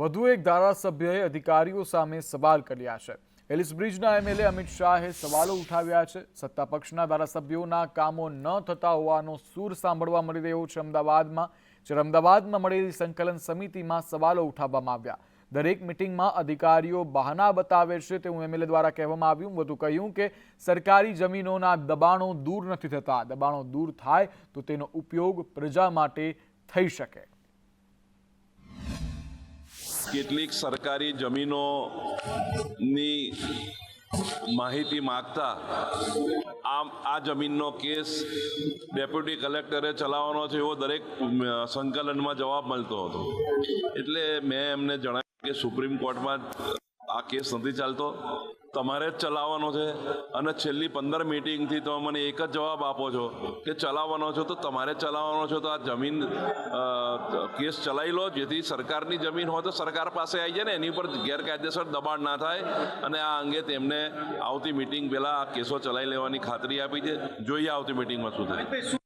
વધુ એક ધારાસભ્યએ અધિકારીઓ સામે સવાલ કર્યા છે. એલિસ બ્રિજના એમએલએ અમિત શાહે સવાલો ઉઠાવ્યા છે. સત્તા પક્ષના ધારાસભ્યોના કામો ન થતા હોવાનો સૂર સાંભળવા મળી રહ્યો છે અમદાવાદમાં, જ્યારે અમદાવાદમાં મળેલી સંકલન સમિતિમાં સવાલો ઉઠાવવામાં આવ્યા. દરેક મિટિંગમાં અધિકારીઓ બહાના બતાવે છે તેવું એમએલએ દ્વારા કહેવામાં આવ્યું. વધુ કહ્યું કે, સરકારી જમીનોના દબાણો દૂર નથી થતા. દબાણો દૂર થાય તો તેનો ઉપયોગ પ્રજા માટે થઈ શકે. કેટલીક સરકારી જમીનોની માહિતી માગતા આમ આ જમીનનો કેસ ડેપ્યુટી કલેક્ટરે ચલાવવાનો છે એવો દરેક સંકલનમાં જવાબ મળતો હતો. એટલે મેં એમને જણાવ્યું કે સુપ્રીમ કોર્ટમાં આ કેસ નથી ચાલતો. તમારે જ ચલાવવાનો છે અને છેલ્લી પંદર મિટિંગથી તમે મને એક જ જવાબ આપો છો કે ચલાવવાનો છો તો તમારે ચલાવવાનો છો. તો આ જમીન કેસ ચલાવી લો, જેથી સરકારની જમીન હોય તો સરકાર પાસે આવી જાય ને, એની ઉપર ગેરકાયદેસર દબાણ ના થાય અને આ અંગે તેમને આવતી મિટિંગ પહેલાં આ કેસો ચલાવી લેવાની ખાતરી આપી છે. જોઈએ આવતી મિટિંગમાં શું થાય.